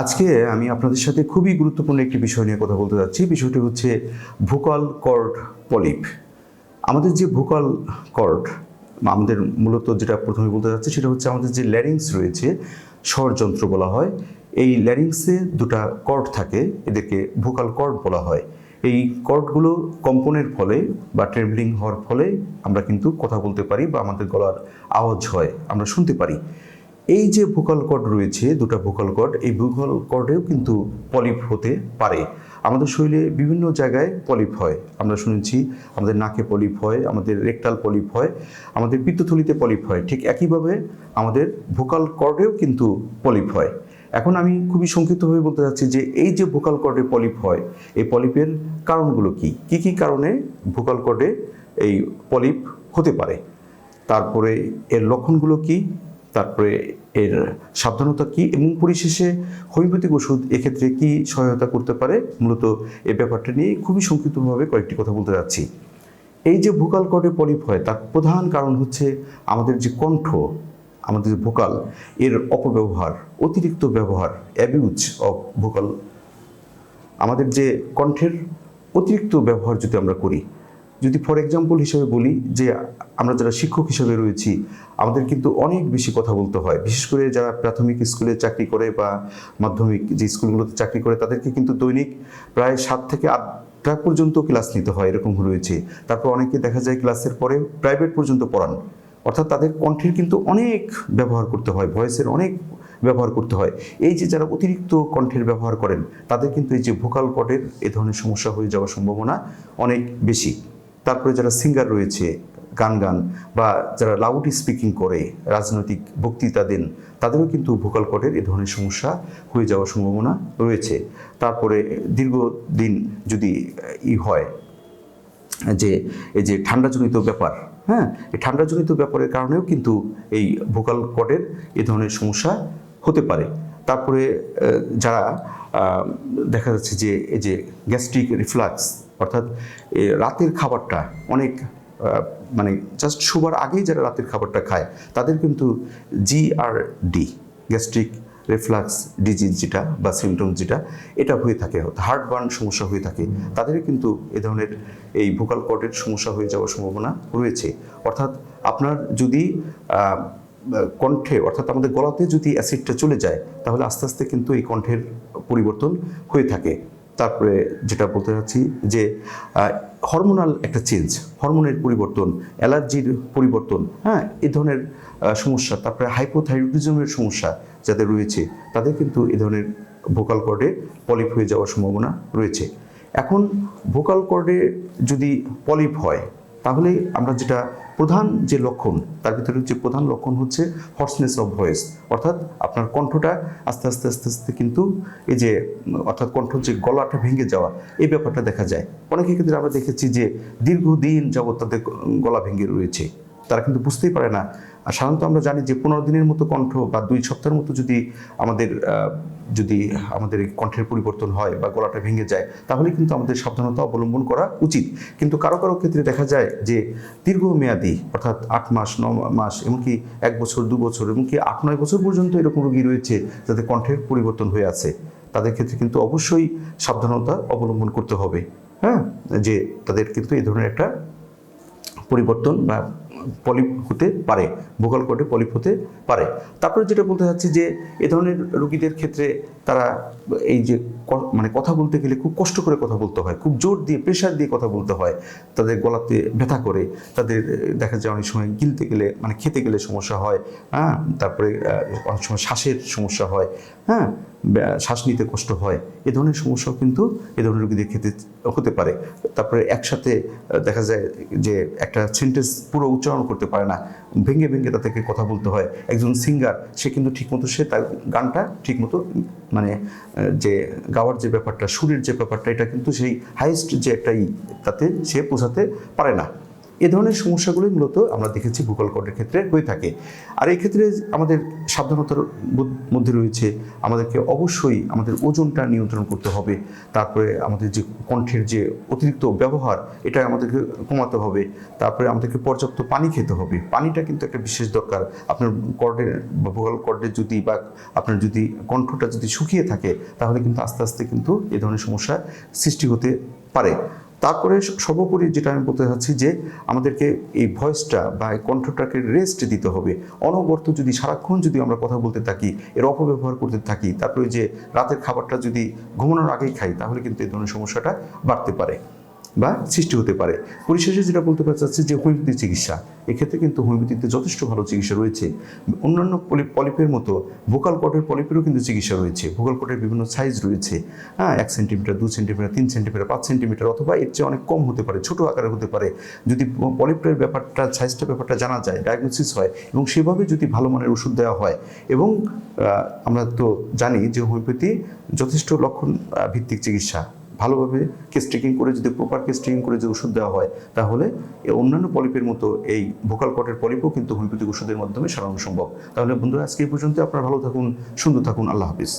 আজকে আমি আপনাদের সাথে খুবই গুরুত্বপূর্ণ একটি বিষয় নিয়ে কথা বলতে যাচ্ছি। বিষয়টি হচ্ছে ভোকাল কর্ড পলিপ। আমাদের যে ভোকাল কর্ড, আমাদের মূলত যেটা প্রথমে বলতে যাচ্ছে সেটা হচ্ছে আমাদের যে ল্যারিংস রয়েছে, স্বরযন্ত্র বলা হয়, এই ল্যারিংসে দুটা কর্ড থাকে, এদেরকে ভোকাল কর্ড বলা হয়। এই কর্ডগুলো কম্পনের ফলে বা ট্রেভেলিং হওয়ার ফলে আমরা কিন্তু কথা বলতে পারি বা আমাদের গলার আওয়াজ হয়, আমরা শুনতে পারি। এই যে ভোকাল কর্ড রয়েছে, দুটো ভোকাল কর্ড, এই ভোকাল কর্ডেও কিন্তু পলিপ হতে পারে। আমাদের শরীরে বিভিন্ন জায়গায় পলিপ হয়। আমরা শুনেছি আমাদের নাকে পলিপ হয়, আমাদের রেকটাল পলিপ হয়, আমাদের পিত্তথলিতে পলিপ হয়। ঠিক একইভাবে আমাদের ভোকাল কর্ডেও কিন্তু পলিপ হয়। এখন আমি খুবই সংক্ষিপ্তভাবে বলতে চাচ্ছি যে এই যে ভোকাল কর্ডে পলিপ হয়, এই পলিপের কারণগুলো কি? কি কি কারণে ভোকাল কর্ডে এই পলিপ হতে পারে? তারপরে এর লক্ষণগুলো কি? তারপরে এর সাবধানতা কি এবং পরিশেষে হোমিওপ্যাথিক ওষুধ এক্ষেত্রে কি সহায়তা করতে পারে? মূলত এই ব্যাপারটা নিয়ে খুবই সংক্ষিপ্তভাবে কয়েকটি কথা বলতে যাচ্ছি। এই যে ভোকাল কর্ডে পলিপ হয় তার প্রধান কারণ হচ্ছে আমাদের যে কণ্ঠ, আমাদের যে ভোকাল, এর অপব্যবহার, অতিরিক্ত ব্যবহার অ্যাবিউজ অফ ভোকাল আমাদের যে কণ্ঠের অতিরিক্ত ব্যবহার যদি আমরা করি যদি ফর এক্সাম্পল হিসেবে বলি যে আমরা যারা শিক্ষক হিসেবে রয়েছি, আমাদের কিন্তু অনেক বেশি কথা বলতে হয়। বিশেষ করে যারা প্রাথমিক স্কুলে চাকরি করে বা মাধ্যমিক যে স্কুলগুলোতে চাকরি করে, তাদেরকে কিন্তু দৈনিক প্রায় সাত থেকে আটটা পর্যন্ত ক্লাস নিতে হয় এরকম রয়েছে। তারপর অনেকে দেখা যায় ক্লাসের পরে প্রাইভেট পর্যন্ত পড়ান। অর্থাৎ তাদের কণ্ঠের কিন্তু অনেক ব্যবহার করতে হয় ভয়েসের অনেক ব্যবহার করতে হয়। এই যে যারা অতিরিক্ত কণ্ঠের ব্যবহার করেন, তাদের কিন্তু এই যে ভোকাল কর্ডের এ ধরনের সমস্যা হয়ে যাওয়ার সম্ভাবনা অনেক বেশি। তারপরে যারা সিঙ্গার রয়েছে, গান গান বা যারা লাউড স্পিকিং করে, রাজনৈতিক বক্তৃতা দেন, তাদেরও কিন্তু ভোকাল কর্ডের এ ধরনের সমস্যা হয়ে যাওয়ার সম্ভাবনা রয়েছে। তারপরে দীর্ঘদিন যদি ই হয়, যে এই যে ঠান্ডাজনিত ব্যাপার হ্যাঁ এই ঠান্ডাজনিত ব্যাপারের কারণেও কিন্তু এই ভোকাল কর্ডের এ ধরনের সমস্যা হতে পারে। তারপরে যারা দেখা যাচ্ছে যে এই যে গ্যাস্ট্রিক রিফ্লাক্স অর্থাৎ রাতের খাবারটা অনেক মানে জাস্ট শোবার আগেই যারা রাতের খাবারটা খায়, তাদের কিন্তু জিআরডি গ্যাস্ট্রিক রিফ্লাক্স ডিজিজ যেটা বা সিমটমস যেটা, এটা হয়ে থাকে। হার্ট বার্ন সমস্যা হয়ে থাকে। তাদের কিন্তু এ ধরনের এই ভোকাল কর্ডের সমস্যা হয়ে যাওয়ার সম্ভাবনা রয়েছে। অর্থাৎ আপনার যদি কণ্ঠে অর্থাৎ আমাদের গলাতে যদি অ্যাসিডটা চলে যায়, তাহলে আস্তে আস্তে কিন্তু এই কণ্ঠের পরিবর্তন হয়ে থাকে। তারপরে যেটা বলতে চাচ্ছি যে হরমোনাল একটা চেঞ্জ হরমোনের পরিবর্তন অ্যালার্জির পরিবর্তন হ্যাঁ এ ধরনের সমস্যা, তারপরে হাইপোথাইরয়েডিজমের সমস্যা যাদের রয়েছে, তাদের কিন্তু এ ধরনের ভোকাল কর্ডে পলিপ হয়ে যাওয়ার সম্ভাবনা রয়েছে। এখন ভোকাল কর্ডে যদি পলিপ হয় তাহলে আমরা যেটা প্রধান যে লক্ষণ, তার ভিতরে যে প্রধান লক্ষণ হচ্ছে হর্সনেস অফ ভয়েস অর্থাৎ আপনার কণ্ঠটা আস্তে আস্তে আস্তে আস্তে কিন্তু এই যে, অর্থাৎ কণ্ঠ যে গলাটা ভেঙে যাওয়া, এই ব্যাপারটা দেখা যায়। অনেকে ক্ষেত্রে আমরা দেখেছি যে দীর্ঘদিন যাবৎ তাদের গলা ভেঙে রয়েছে। তারা কিন্তু বুঝতেই পারে না আর সাধারণত আমরা জানি যে পনেরো দিনের মতো কণ্ঠ বা দুই সপ্তাহের মতো যদি আমাদের যদি আমাদের কণ্ঠের পরিবর্তন হয় বা গলাটা ভেঙে যায়, তাহলে কিন্তু আমাদের সাবধানতা অবলম্বন করা উচিত। কিন্তু কারও কারও ক্ষেত্রে দেখা যায় যে দীর্ঘমেয়াদী, অর্থাৎ আট মাস, ন মাস, এমনকি এক বছর, দু বছর, এমনকি আট, নয় বছর পর্যন্ত এরকম রোগী রয়েছে যাদের কণ্ঠের পরিবর্তন হয়ে আছে, তাদের ক্ষেত্রে কিন্তু অবশ্যই সাবধানতা অবলম্বন করতে হবে। হ্যাঁ? যে তাদের কিন্তু এই ধরনের একটা পরিবর্তন বা পলিপ হতে পারে ভোকাল কর্ডে পলিপ হতে পারে। তারপরে যেটা বলতে চাচ্ছি যে, এ ধরনের রুগীদের ক্ষেত্রে তারা এই যে মানে কথা বলতে গেলে খুব কষ্ট করে কথা বলতে হয়। খুব জোর দিয়ে প্রেশার দিয়ে কথা বলতে হয়। তাদের গলাতে ব্যথা করে, তাদের দেখা যায় অনেক সময় গিলতে গেলে মানে খেতে গেলে সমস্যা হয় হ্যাঁ? তারপরে অনেক সময় শ্বাসের সমস্যা হয় হ্যাঁ? শ্বাস নিতে কষ্ট হয়। এ ধরনের সমস্যাও কিন্তু এ ধরনের রোগীদের ক্ষেত্রে হতে পারে। তারপরে একসাথে দেখা যায় যে একটা সেন্টেন্স পুরো উচ্চারণ করতে পারে না। ভেঙে ভেঙে তাদেরকে কথা বলতে হয়। একজন সিঙ্গার সে কিন্তু ঠিকমতো সে তার গানটা ঠিকমতো মানে যে গাওয়ার যে ব্যাপারটা, সুরের যে ব্যাপারটা, এটা কিন্তু সেই হাইয়েস্ট যে একটা ই, তাতে সে বোঝাতে পারে না। এ ধরনের সমস্যাগুলোই মূলত আমরা দেখেছি ভূকল কর্ডের ক্ষেত্রে হয়ে থাকে। আর এই ক্ষেত্রে আমাদের সাবধানতার মধ্যে রয়েছে, আমাদেরকে অবশ্যই আমাদের ওজনটা নিয়ন্ত্রণ করতে হবে। তারপরে আমাদের যে কণ্ঠের যে অতিরিক্ত ব্যবহার, এটা আমাদেরকে কমাতে হবে। তারপরে আমাদেরকে পর্যাপ্ত পানি খেতে হবে। পানিটা কিন্তু একটা বিশেষ দরকার। আপনার কর্ডের বা ভোকাল কর্ডের যদি বা আপনার যদি কণ্ঠটা যদি শুকিয়ে থাকে, তাহলে কিন্তু আস্তে আস্তে কিন্তু এ ধরনের সমস্যা সৃষ্টি হতে পারে। তারপরে সর্বোপরি যেটা আমি বলতে চাচ্ছি যে আমাদেরকে এই ভয়েসটা বা এই কণ্ঠটাকে রেস্ট দিতে হবে। অনবর্ত যদি সারাক্ষণ যদি আমরা কথা বলতে থাকি, এর অপব্যবহার করতে থাকি, তারপরে যে রাতের খাবারটা যদি ঘুমানোর আগেই খাই, তাহলে কিন্তু এই ধরনের সমস্যাটা বাড়তে পারে। বা সৃষ্টি হতে পারে। পরিশেষে যেটা বলতে চাচ্ছি যে হোমিওপ্যাথি চিকিৎসা, এক্ষেত্রে কিন্তু হোমিওপ্যাথিতে যথেষ্ট ভালো চিকিৎসা রয়েছে। অন্যান্য পলি- পলিপের মতো ভোকাল কটের পলিপেরও কিন্তু চিকিৎসা রয়েছে। ভোকাল কটের বিভিন্ন সাইজ রয়েছে। হ্যাঁ এক সেন্টিমিটার, দু সেন্টিমিটার, তিন সেন্টিমিটার, পাঁচ সেন্টিমিটার অথবা এর চেয়ে অনেক কম হতে পারে, ছোট আকারে হতে পারে। যদি পলিপের ব্যাপারটা, সাইজটা ব্যাপারটা জানা যায়, ডায়াগনোসিস হয় এবং সেভাবে যদি ভালো মানের ওষুধ দেওয়া হয় এবং আমরা তো জানি যে হোমিওপ্যাথি যথেষ্ট লক্ষণ ভিত্তিক চিকিৎসা। ভালোভাবে কেস ট্রেকিং করে যদি প্রপার কেস ট্রেকিং করে যদি ওষুধ দেওয়া হয়, তাহলে অন্যান্য পলিপের মতো এই ভোকাল কটের পলিপও কিন্তু হোমিওপ্যাথিক ওষুধের মাধ্যমে সারানো সম্ভব। তাহলে বন্ধুরা, আজকে এই পর্যন্ত আপনারা ভালো থাকুন, সুন্দর থাকুন। আল্লাহ হাফিজ।